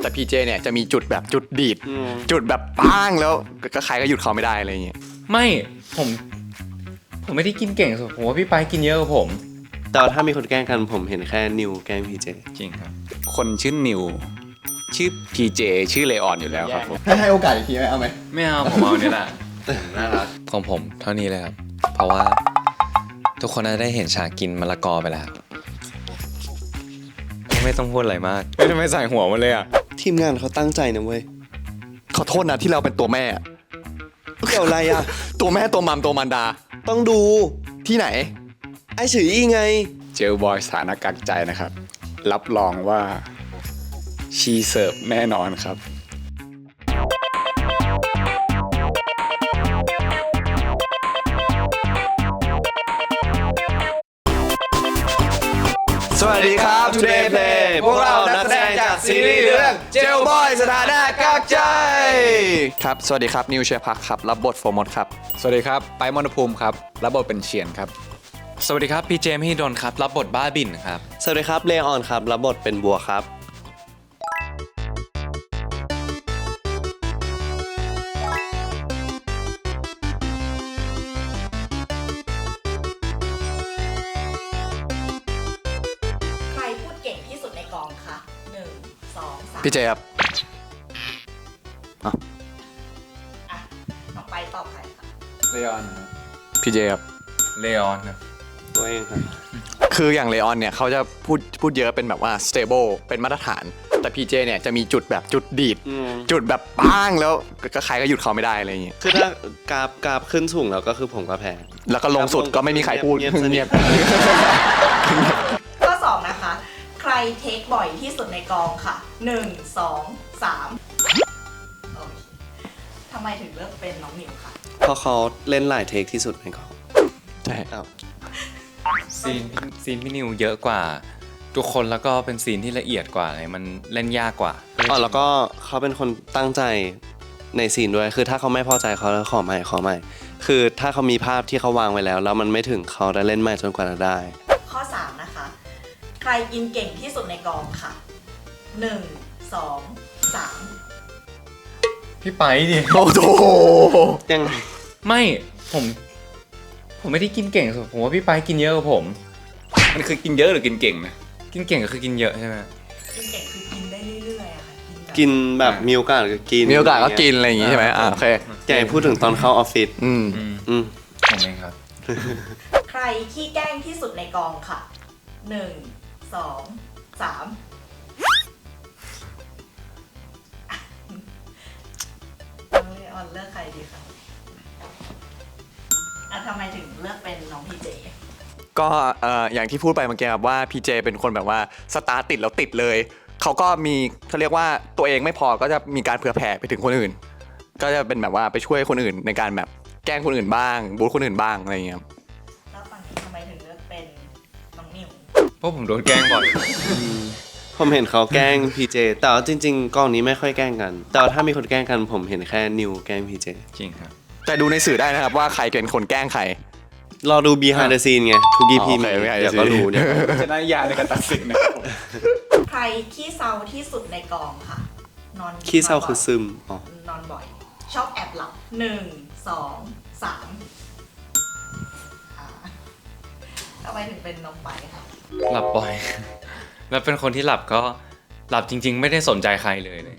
แต่พีเจเนี่ยจะมีจุดแบบจุดดีด จุดแบบป้างแล้วก็ใครก็หยุดเขาไม่ได้อะไรอย่างเงี้ยไม่ผม ผมไม่ได้กินเก่งสุดผมว่าพี่ไปกินเยอะกว่าผม แต่ว่าถ้ามีคนแกล้งกันผมเห็นแค่นิวแกล้งพีเจจริงครับ คนชื่อนิว ชื่อพีเจชื่อเลออนอยู่แล้วครับผมให้ให้โอกาสอีกทีไหมเอาไหมไม่เอาผมเอาเนี่ยแหละน่ารักของผมเท่านี้เลยครับ เพราะว่า ทุกคนน่าจะได้เห็นฉากกินมะละกอไปแล้ว ไม่ต้องพูดอะไรมากไม่ทำไมใส่หัวมันเลยอะ ทีมงานเขาตั้งใจนะเว้ยขอโทษนะที่เราเป็นตัวแม่อะเกี่ยวอะไรอะ ตัวแม่ตัวมัมตัวมันดา ต้องดู ที่ไหน ไอฉืออี้ไง เจลบอยสถานะกักใจนะครับ รับรองว่า ชีเสิร์ฟแน่นอนครับ วัสดีครับ Today Play พวกเรานักแสดงจากซีรีส์เรื่องเจลบอยสถานะกักใจ ครับ สวัสดีครับ นิวเชียร์พักครับ รับบทโฟร์มดครับ สวัสดีครับ ไปมอนภูมิครับ รับบทเป็นเชียนครับ สวัสดีครับ พี่เจมส์ฮิดนครับ รับบทบ้าบินครับ สวัสดีครับ เลออนครับ รับบทเป็นบัวครับ พี่เจครับอะต่อไปตอบใครคะเลออนพี่เจครับ เลออนนะตัวเองครับ คืออย่างเลออนเนี่ยเขาจะพูดพูดเยอะเป็นแบบว่า stable เป็นมาตรฐาน แต่พีเจเนี่ยจะมีจุดแบบจุดดีด อืม จุดแบบป้างแล้วก็ใครก็หยุดเขาไม่ได้อะไรอย่างเงี้ยคือถ้ากราฟกราฟขึ้นสูงแล้วก็คือผมก็แพ้ แล้วก็ลงสุดก็ไม่มีใครพูดเงียบๆเงียบ ข้อสองนะคะ ใครเทคบ่อยที่สุดในกองค่ะ หนึ่งสองสามโอเคทำไมถึงเลือกเป็นน้องหมิวคะเพราะเขาเล่นหลายเทคที่สุดในกองใช่อ้าวซีนซีนพี่นิวเยอะกว่า ทุกคนแล้วก็เป็นซีนที่ละเอียดกว่าไงมันเล่นยากกว่าอ๋อแล้วก็เขาเป็นคนตั้งใจในซีนด้วย คือถ้าเขาไม่พอใจเขาจะขอใหม่ขอใหม่ คือถ้าเขามีภาพที่เขาวางไว้แล้ว แล้วมันไม่ถึงเขาจะเล่นใหม่จนกว่าจะได้ ข้อสามนะคะ ใครกินเก่งที่สุดในกองค่ะ หนึ่งสองสามพี่ไปดิ โอ้โหยังไงไม่ผม ผมไม่ได้กินเก่งสุดผมว่าพี่ไปกินเยอะกว่าผม มันคือกินเยอะหรือกินเก่งนะกินเก่งก็คือกินเยอะใช่ไหมกินเก่งคือกินได้เรื่อยๆอะค่ะกินแบบกินแบบมีโอกาสก็กินมีโอกาสก็กินอะไรอย่างงี้ใช่ไหมอ่าโอเค อย่าให้พูดถึงตอนเข้าออฟฟิศอืม อืมอืมผมเองครับใครขี้แกล้งที่สุดในกองค่ะหนึ่งสองสาม องเลออนเลือกใครดีคะอะทำไมถึงเลือกเป็นน้องพีเจ ก็เอ่ออย่างที่พูดไปเมื่อกี้ครับว่าพีเจเป็นคนแบบว่าสตาร์ทติดแล้วติดเลย เขาก็มีเขาเรียกว่าตัวเองไม่พอก็จะมีการเผื่อแผ่ไปถึงคนอื่น ก็จะเป็นแบบว่าไปช่วยคนอื่นในการแบบแกล้งคนอื่นบ้างบูธคนอื่นบ้างอะไรอย่างเงี้ยครับแล้วฝั่งนี้ทำไมถึงเลือกเป็นน้องนิว เพราะผมโดนแกล้งบ่อย ผมเห็นเขาแกล้งพีเจแต่ว่าจริง ๆกองนี้ไม่ค่อยแกล้งกัน แต่ว่าถ้ามีคนแกล้งกันผมเห็นแค่นิวแกล้งพีเจจริงครับ แต่ดูในสื่อได้นะครับว่าใครเป็นคนแกล้งใคร รอดู behind the scene ไงทุก EP อ๋อโอมีเค behind the เดี๋ยวก็ scene รู้เดี๋ยวก็รู้จะได้ยาในการตัดสินนะครับผมใครขี้เศร้าที่สุดในกองค่ะ นอนขี้เศร้านนบ่คืยอซึมอ๋อ นอนบ่อย ชอบแอบหลับหนึ่งสองสามอ่าทำไมถึงเป็นน้องไปค่ะหลับบ่อย แล้วเป็นคนที่หลับก็หลับจริง ๆ ไม่ได้สนใจใครเลยเลย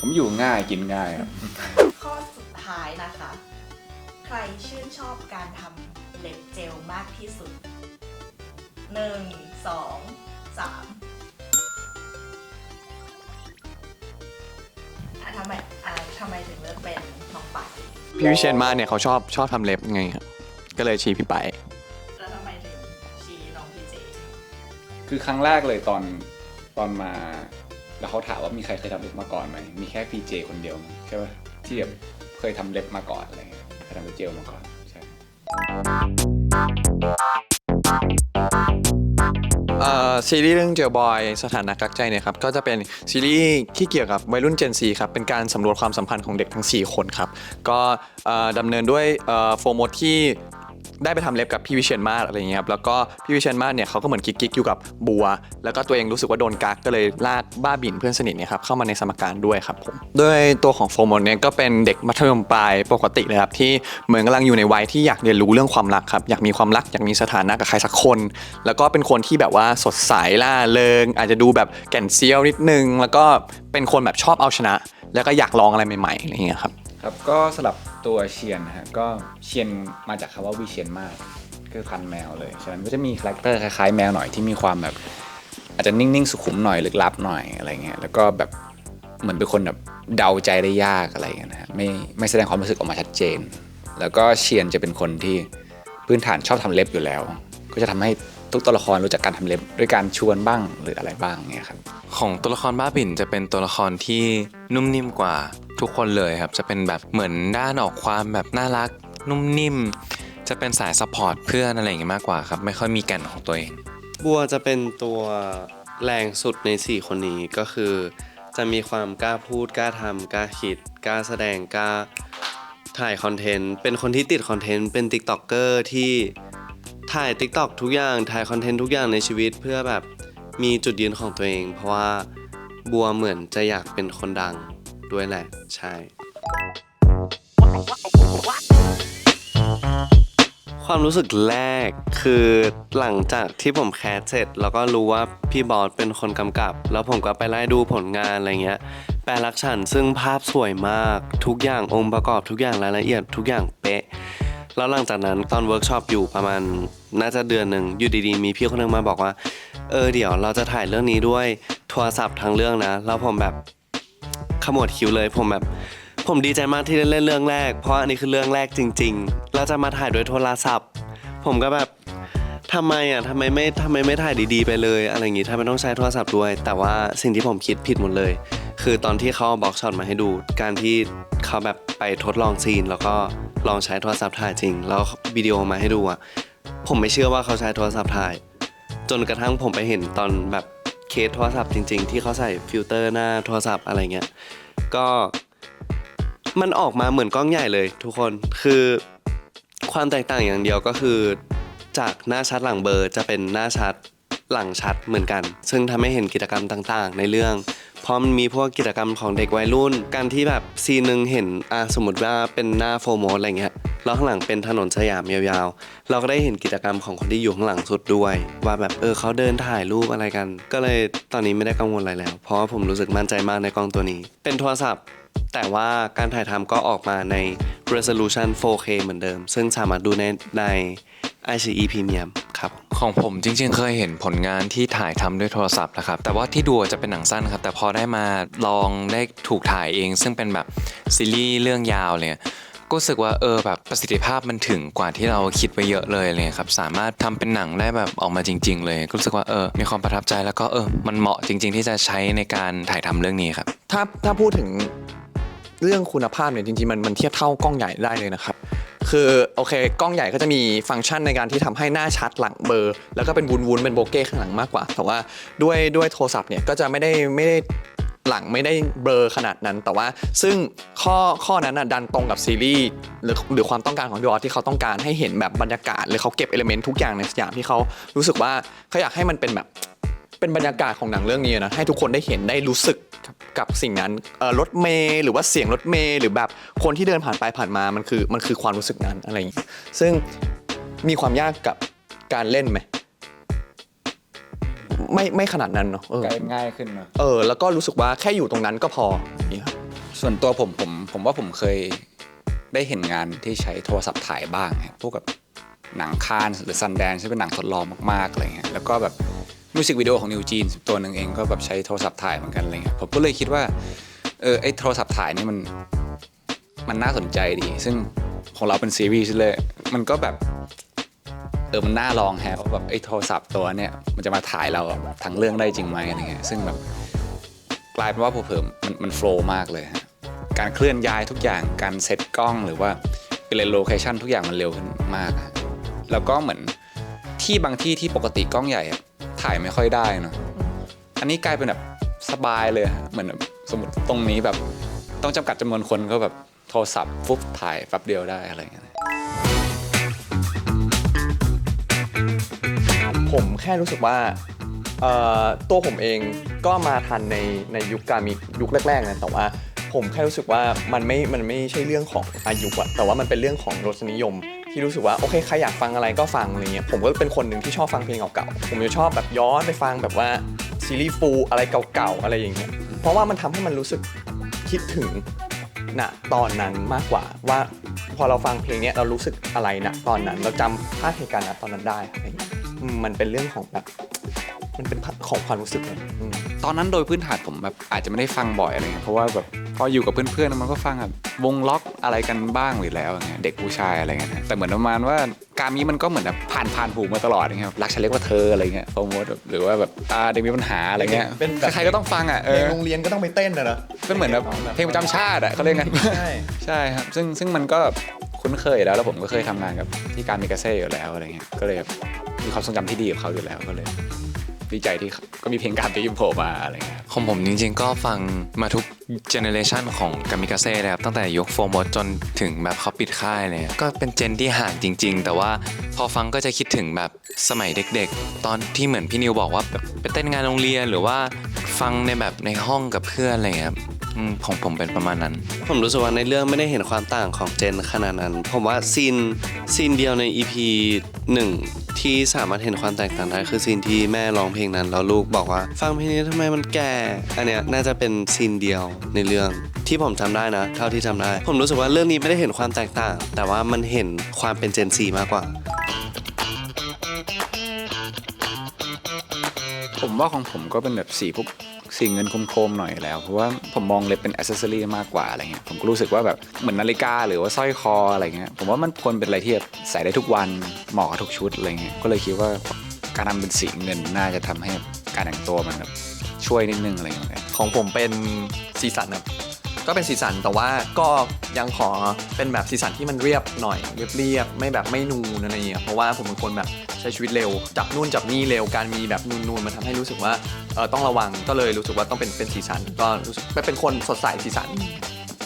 ผมอยู่ง่ายกินง่ายครับ ข้อสุดท้ายนะคะ ใครชื่นชอบการทำเล็บเจลมากที่สุดหนึ่งสองสามอะทำไมอะทำไมถึงเลือกเป็นน้องไปพี่วิเชียนมาเนี่ยเขาชอบชอบทำเล็บไงครับก็เลยชี้พี่ไป คือครั้งแรกเลยตอนตอนมา แล้วเขาถามว่ามีใครเคยทำเล็บมาก่อนไหมมีแค่พีเจคนเดียวมั้งใช่ป่ะที่แบบเคยทำเล็บมาก่อนอะไรเงี้ยเคยทำเล็บเจลมาก่อนใช่เอ่อซีรีส์เรื่องเจลบอยสถานะกักใจเนี่ยครับก็จะเป็นซีรีส์ที่เกี่ยวกับวัยรุ่น Gen Z ครับเป็นการสำรวจความสัมพันธ์ของเด็กทั้ง 4 คนครับก็เอ่อดำเนินด้วยเอ่อโฟร์มดที่ ได้ไปทำเล็บกับพี่วิเชียนมาศอะไรอย่างเงี้ยครับแล้วก็พี่วิเชียนมาศเนี่ยเขาก็เหมือนกิ๊กๆอยู่กับบัว แล้วก็ตัวเองรู้สึกว่าโดนกักก็เลยลากบ้าบิ่นเพื่อนสนิทเนี่ยครับเข้ามาในสมการด้วยครับผมด้วยตัวของโฟมอนเนี่ยก็เป็นเด็กมัธยมปลายปกติเลยครับที่เหมือนกำลังอยู่ในวัยที่อยากเรียนรู้เรื่องความรักครับอยากมีความรักอยากมีสถานะกับใครสักคน แล้วก็เป็นคนที่แบบว่าสดใสล่าเริง อาจจะดูแบบแก่นเซียวนิดนึง แล้วก็เป็นคนแบบชอบเอาชนะ แล้วก็อยากลองอะไรใหม่ๆอะไรเงี้ยครับ ครับก็สลับตัวเชียนนะฮะก็เชียนมาจากคำว่าวิเชียนมากคือพันแมวเลยฉะนั้นก็จะมีคาแรคเตอร์คล้ายๆแมวหน่อยที่มีความแบบอาจจะนิ่งๆสุขุมหน่อยลึกลับหน่อยอะไรเงี้ยแล้วก็แบบเหมือนเป็นคนแบบเดาใจได้ยากอะไรเงี้ยนะฮะไม่ไม่แสดงความรู้สึกออกมาชัดเจน แล้วก็เชียนจะเป็นคนที่พื้นฐานชอบทำเล็บอยู่แล้ว ก็จะทำให้ทุกตัวละครรู้จักการทำเล็บด้วยการชวนบ้างหรืออะไรบ้างเงี้ยครับของตัวละครบ้าบิ่นจะเป็นตัวละครที่นุ่มนิ่มกว่า ทุกคนเลยครับ จะเป็นแบบเหมือนด้านออกความแบบน่ารักนุ่มนิ่ม จะเป็นสายซัพพอร์ตเพื่อนอะไรอย่างเงี้ยมากกว่าครับ ไม่ค่อยมีแก่นของตัวเอง บัวจะเป็นตัวแรงสุดใน 4 คนนี้ก็คือ จะมีความกล้าพูดกล้าทำกล้าคิดกล้าแสดงกล้าถ่ายคอนเทนต์เป็นคนที่ติดคอนเทนต์เป็นติ๊กต็อกเกอร์ที่ถ่าย TikTok ทุกอย่างถ่ายคอนเทนต์ทุกอย่างในชีวิตเพื่อแบบมีจุดยืนของตัวเอง เพราะว่าบัวเหมือนจะอยากเป็นคนดัง ด้วยแหละ ใช่ ความรู้สึกแรกคือหลังจากที่ผมแคสเสร็จ แล้วก็รู้ว่าพี่บอสเป็นคนกำกับ แล้วผมก็ไปไล่ดูผลงานอะไรเงี้ยแปลรักฉันซึ่งภาพสวยมาก ทุกอย่างองค์ประกอบทุกอย่างรายละเอียดทุกอย่างเป๊ะแล้วหลังจากนั้นตอนเวิร์กช็อปอยู่ประมาณน่าจะเดือนหนึ่งอยู่ดีๆ มีพี่คนหนึงมาบอกว่า เออเดี๋ยวเราจะถ่ายเรื่องนี้ด้วยโทรศัพท์ทั้งเรื่องนะ แล้วผมแบบ ขมวดคิ้วเลยผมแบบ ผมดีใจมากที่ได้เล่นเรื่องแรก เพราะอันนี้คือเรื่องแรกจริง ๆ เราจะมาถ่ายโดยโทรศัพท์ ผมก็แบบทำไมอะทำไมไม่ทำไมไม่ถ่ายดีๆไปเลยอะไรอย่างงี้ทำไมต้องใช้โทรศัพท์ด้วย แต่ว่าสิ่งที่ผมคิดผิดหมดเลย คือตอนที่เขาเอาบล็อกช็อตมาให้ดู การที่เขาแบบไปทดลองซีน แล้วก็ลองใช้โทรศัพท์ถ่ายจริง แล้ววิดีโอมาให้ดูอะผมไม่เชื่อว่าเขาใช้โทรศัพท์ถ่าย จนกระทั่งผมไปเห็นตอนแบบ เคสโทรศัพท์จริง ๆ ที่เขาใส่ฟิลเตอร์หน้าโทรศัพท์อะไรเงี้ยก็มันออกมาเหมือนกล้องใหญ่เลยทุกคนคือความแตกต่างอย่างเดียวก็คือ จากหน้าชัดหลังเบอร์จะเป็นหน้าชัดหลังชัดเหมือนกัน ซึ่งทำให้เห็นกิจกรรมต่างๆ ในเรื่อง เพราะมันมีพวกกิจกรรมของเด็กวัยรุ่น การที่แบบซีนหนึ่งเห็นอะสมมติว่าเป็นหน้าโฟโมดอะไรเงี้ยแล้วข้างหลังเป็นถนนสยามยาวๆ เราก็ได้เห็นกิจกรรมของคนที่อยู่ข้างหลังสุดด้วย ว่าแบบเออเขาเดินถ่ายรูปอะไรกัน ก็เลยตอนนี้ไม่ได้กังวลอะไรแล้ว เพราะว่าผมรู้สึกมั่นใจมากในกล้องตัวนี้ เป็นโทรศัพท์ แต่ว่าการถ่ายทำก็ออกมาใน resolution 4K เหมือนเดิม ซึ่งสามารถดูในใน iQIYI Premium ครับของผมจริงๆ เคยเห็นผลงานที่ถ่ายทำด้วยโทรศัพท์นะครับ แต่ว่าที่ดูจะเป็นหนังสั้นครับ แต่พอได้มาลองได้ถูกถ่ายเอง ซึ่งเป็นแบบซีรีส์เรื่องยาวเลยก็รู้สึกว่าเออแบบประสิทธิภาพมันถึงกว่าที่เราคิดไว้เยอะเลยเลยครับสามารถทำเป็นหนังได้แบบออกมาจริง ๆ เลยก็รู้สึกว่าเออมีความประทับใจแล้วก็เออมันเหมาะจริง ๆ ที่จะใช้ในการถ่ายทำเรื่องนี้ครับถ้าถ้าพูดถึง เรื่องคุณภาพเนี่ยจริงๆมันมันเทียบเท่ากล้องใหญ่ได้เลยนะครับ คือโอเคกล้องใหญ่ก็จะมีฟังก์ชันในการที่ทำให้หน้าชัดหลังเบอร์ แล้วก็เป็นวุนวุนๆเป็นโบเก้ข้างหลังมากกว่า แต่ว่าด้วยด้วยโทรศัพท์เนี่ยก็จะไม่ได้ไม่ได้หลังไม่ได้เบลอขนาดนั้น แต่ว่าซึ่งข้อข้อนั้นน่ะดันตรงกับซีรีส์หรือหรือความต้องการของพี่ออที่เขาต้องการให้เห็นแบบบรรยากาศหรือเขาเก็บเอลเมนต์ทุกอย่างในสยามที่เขารู้สึกว่าเขาอยากให้มันเป็นแบบ เป็นบรรยากาศของหนังเรื่องนี้นะให้ทุกคนได้เห็นได้รู้สึกกับกับสิ่งนั้นเอ่อรถเมล์หรือว่าเสียงรถเมล์หรือแบบคนที่เดินผ่านไปผ่านมามันคือมันคือความรู้สึกนั้นอะไรอย่างนี้ซึ่งมีความยากกับการเล่นไหมไม่ไม่ขนาดนั้นเนาะเออกลายเป็นง่ายขึ้นเนอะเออแล้วก็รู้สึกว่าแค่อยู่ตรงนั้นก็พออย่างนี้ครับส่วนตัวผมผมผมว่าผมเคยได้เห็นงานที่ใช้โทรศัพท์ถ่ายบ้างครับพวกกับหนังคานหรือซันแดนที่เป็นหนังทดลองมากๆอะไรเงี้ยแล้วก็แบบ มิวสิกวิดีโอของนิวจีนตัวหนึ่งเองก็แบบใช้โทรศัพท์ถ่ายเหมือนกันอะไรเงี้ยผมก็เลยคิดว่าเออไอโทรศัพท์ถ่ายนี่มันมันน่าสนใจดี ซึ่งของเราเป็นซีรีส์เลยมันก็แบบเออมันน่าลองแฮะว่าแบบไอโทรศัพท์ตัวเนี้ยมันจะมาถ่ายเราทั้งเรื่องได้จริงไหมอะไรเงี้ยซึ่งแบบกลายเป็นว่าผมเพิ่มมันมันโฟล์มากเลยฮะการเคลื่อนย้ายทุกอย่างการเซตกล้องหรือว่าเป็นโลเคชันทุกอย่างมันเร็วขึ้นมาก แล้วก็เหมือนที่บางที่ที่ปกติกล้องใหญ่ ถ่ายไม่ค่อยได้เนอะอันนี้กลายเป็นแบบสบายเลยเหมือนสมมติตรงนี้แบบต้องจำกัดจำนวนคนก็แบบโทรศัพท์ฟุบถ่ายแป๊บเดียวได้อะไรเงี้ยผมแค่รู้สึกว่าตัวผมเองก็มาทันในในยุคการมียุคแรกๆนะแต่ว่าผมแค่รู้สึกว่ามันไม่ มันไม่ใช่เรื่องของอายุอะแต่ว่ามันเป็นเรื่องของรสนิยม ที่รู้สึกว่าโอเคใครอยากฟังอะไรก็ฟังอะไรเงี้ยผมก็เป็นคนหนึ่งที่ชอบฟังเพลงเก่าๆผมจะชอบแบบย้อนไปฟังแบบว่าซีรีส์ฟูอะไรเก่าๆอะไรอย่างเงี้ยเพราะว่ามันทำให้มันรู้สึกคิดถึงณตอนนั้นมากกว่าว่าพอเราฟังเพลงเนี้ยเรารู้สึกอะไรณตอนนั้น เราจำภาพเหตุการณ์ณตอนนั้นได้อะไรเงี้ยมันเป็นเรื่องของแบบมันเป็นของความรู้สึกเลยตอนนั้นโดยพื้นฐานผมแบบอาจจะไม่ได้ฟังบ่อยอะไรเงี้ยเพราะว่าแบบ ออยู่กับเพื่อนๆมันก็ฟังแบบวงล็อกอะไรกันบ้างอยู่แล้วอย่างเงี้ยเด็กผู้ชายอะไรเงี้ยนะแต่เหมือนประมาณว่าการมีมันก็เหมือนแบบผ่านผ่านหูมาตลอดอย่างเงี้ยครับรักฉันเรียกว่าเธออะไรเงี้ยโปรโมทแบบหรือว่าแบบอ่าเด็กมีปัญหาอะไรเงี้ยเป็นแบบ ใครๆก็ต้องฟังอะเอเพลงอ โรงเรียนก็ต้องไปเต้นนะเนอะเป็นเหมือนแบบเพลงประจำชาติอะเขาเรียกกัน ใช่ ใช่ครับ ซึ่งซึ่งมันก็คุ้นเคยอยู่แล้ว แล้วผมก็เคยทำงานกับที่การมิกาเซ่อยู่แล้วอะไรเงี้ย ก็เลยแบบมีความทรงจำที่ดีกับเขาอยู่แล้วก็เลย ดีใจที่ก็มีเพลงการตีมโผล่มาอะไรเงี้ยของผมจริงๆก็ฟังมาทุกเจเนเรชันของกามิกาเซ่นะครับตั้งแต่ยกโฟมดจนถึงแบบเขาปิดค่ายเลยก็เป็นเจนที่ห่างจริง ๆ แต่ว่าพอฟังก็จะคิดถึงแบบสมัยเด็กๆ ตอนที่เหมือนพี่นิวบอกว่าแบบไปเต้นงานโรงเรียนหรือว่าฟังในแบบในห้องกับเพื่อนอะไรเงี้ย อืมของผมเป็นประมาณนั้น ผมรู้สึกว่าในเรื่องไม่ได้เห็นความต่างของเจนขนาดนั้น ผมว่าซีนซีนเดียวใน EP หนึ่งที่สามารถเห็นความแตกต่างได้คือซีนที่แม่ร้องเพลงนั้นแล้วลูกบอกว่า ฟังเพลงนี้ทำไมมันแก่ อันเนี้ยน่าจะเป็นซีนเดียวในเรื่องที่ผมจำได้นะ เท่าที่จำได้ ผมรู้สึกว่าเรื่องนี้ไม่ได้เห็นความแตกต่าง แต่ว่ามันเห็นความเป็นเจนซีมากกว่า ผมว่าของผมก็เป็นแบบสีพวก สีเงินโคมๆหน่อยแล้ว เพราะว่าผมมองเล็บเป็นอ c เซสซอรี่มากกว่าอะไรเงี้ยผมก็รู้สึกว่าแบบเหมือนนาฬิกาหรือว่าสร้อยคออะไรเงี้ยผมว่ามันควรเป็นอะไรที่แบบใส่ได้ทุกวันเหมาะกับทุกชุดอะไรเงี้ยก็เลยคิดว่าการทำเป็นสีเงินน่าจะทำให้การแต่งตัวมันแบบช่วยนิดนึงอะไรเงี้ยของผมเป็นสีสันครับ ก็เป็นสีสันแต่ว่าก็ยังขอเป็นแบบสีสันที่มันเรียบหน่อยเรียบๆไม่แบบไม่นูนอะไรอย่างเงี้ยเพราะว่าผมเป็นคนแบบใช้ชีวิตเร็ว จับนู่นจับนี่เร็วการมีแบบนูนๆมันทำให้รู้สึกว่าเออต้องระวังก็เลยรู้สึกว่าต้องเป็นเป็นสีสันก็รู้สึกเป็นคนสดใสสีสัน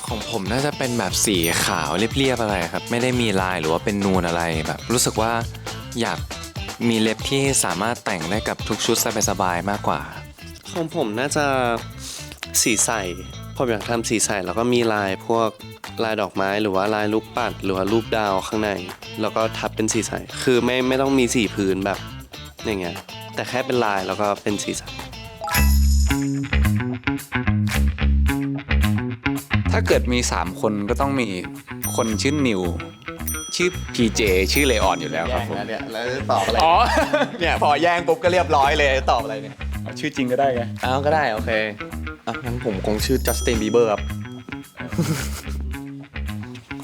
ของผมน่าจะเป็นแบบสีขาวเรียบๆอะไรครับ ไม่ได้มีลายหรือว่าเป็นนูนอะไรแบบ รู้สึกว่าอยากมีเล็บที่สามารถแต่งได้กับทุกชุดสบายๆมากกว่า ของผมน่าจะสีใส ผมอยากทำสีใสแล้วก็มีลายพวกลายดอกไม้หรือว่าลายลูกปัดหรือว่ารูปดาวข้างใน แล้วก็ทับเป็นสีใสคือไม่ไม่ต้องมีสีพื้นแบบอย่างเงี้ยแต่แค่เป็นลายแล้วก็เป็นสีใสถ้าเกิดมี 3 คนก็ต้องมีคนชื่อนิว ชื่อ PJ ชื่อเลออนอยู่แล้วครับผมเนี่ยแล้วตอบอะไรอ๋อเนี่ยพอแย่งปุ๊บก็เรียบร้อยเลยตอบอะไรเนี่ยชื่อจริงก็ได้ไงอ้าวก็ได้โอเคอะงั้น ผมคงชื่อจัสตินบีเบอร์ครับ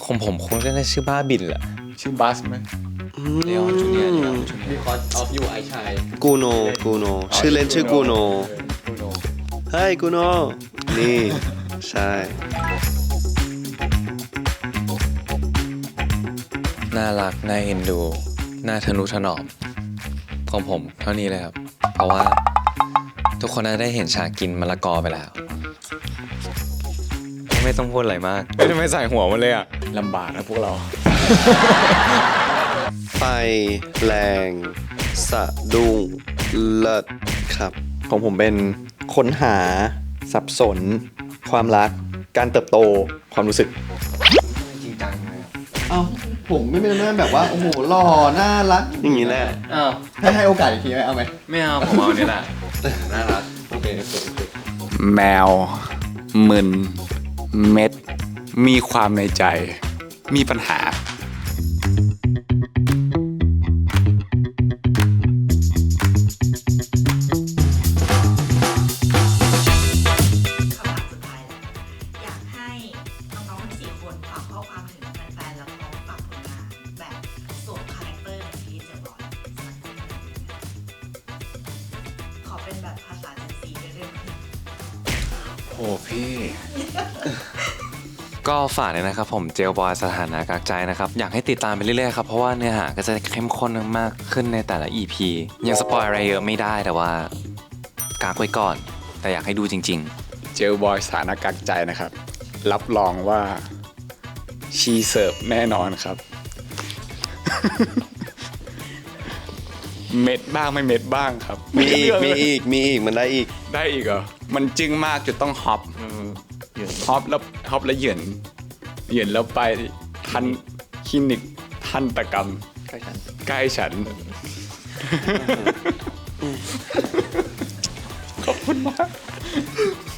ของผมคงจะได้ชื่อบ้าบินแหละชื่อบัสไหมเลออนจูเนียร์เลออนจูเนียร์ Because of you I shine กูโนกูโนชื่อเล่นชื่อกูโนเฮ้ยกูโนนี่ ใช่น่ารักน่าเอ็นดูน่าทะนุถนอมของผมเท่านี้เลยครับ เพราะว่าทุกคนน่าจะได้เห็นฉากกินมะละกอไปแล้ว ไม่ต้องพูดอะไรมากไม่ทำไมใส่หัวมันเลยอะลำบากนะพวกเรา ไฟแรง สะดุ้งเลิศครับของผมเป็นค้นหา สับสน ความรัก การเติบโตความรู้สึก จริงจังเลยเอ้าผมไม่เป็นแม่แบบว่า โอ้โหหล่อน่ารัก อย่างนี้แหละอ้าวให้ให้โอกาสอีกทีไหมเอาไหมไม่เอาผมเอาเนี่ยแหละน่ารักโอเคโอเคโอเคแมวมึน เม็ด มีความในใจ มีปัญหา ฝากเลยนะครับผมเจลบอยสถานะกักใจนะครับ อยากให้ติดตามไปเรื่อยๆครับ เพราะว่าเนื้อหาก็จะเข้มข้นมากขึ้นในแต่ละ EP ยังสปอยอะไรเยอะไม่ได้แต่ว่ากักไว้ก่อน แต่อยากให้ดูจริงๆเจลบอยสถานะกักใจนะครับ รับรองว่าชีเสิร์ฟแน่นอนครับ เม็ดบ้างไม่เม็ดบ้างครับมีอีกไเลืมีเลยอีก มีอีก มันได้อีก ได้อีกเหรอ มันจึ้งมากจุดต้องฮอปฮอปแล้วฮอปแล้วเหยิน เหยินแล้วไปทันคลินิกทันตกรรม ใกล้ฉันใกล้ฉัน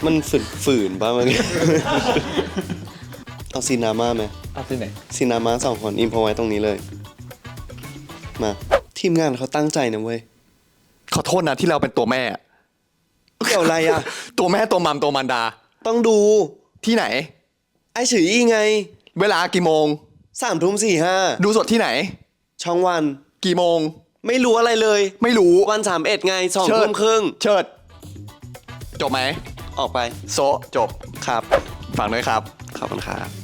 มันฝืนฝืนป่ะเมื่อกี้เอาซีนามาไหมเอาที่ไหน ซีนามาสองคนอินพอไว้ตรงนี้เลย มา ทีมงานเขาตั้งใจนะเว้ยขอโทษนะที่เราเป็นตัวแม่ เกี่ยวอะไรอะ ตัวแม่ตัวมัมตัวมันดา ต้องดูที่ไหน ไอ้ฉืออีไง เวลากี่โมง สามทุ่มสี่ห้าดูสดที่ไหน ช่องวัน กี่โมง ไม่รู้อะไรเลย ไม่รู้วันสามเอ็ดไงสองเชิดทุ่มครึ่งเชิด จบไหม ออกไป โซะจบครับ ฝากด้วยครับ ขอบคุณครับ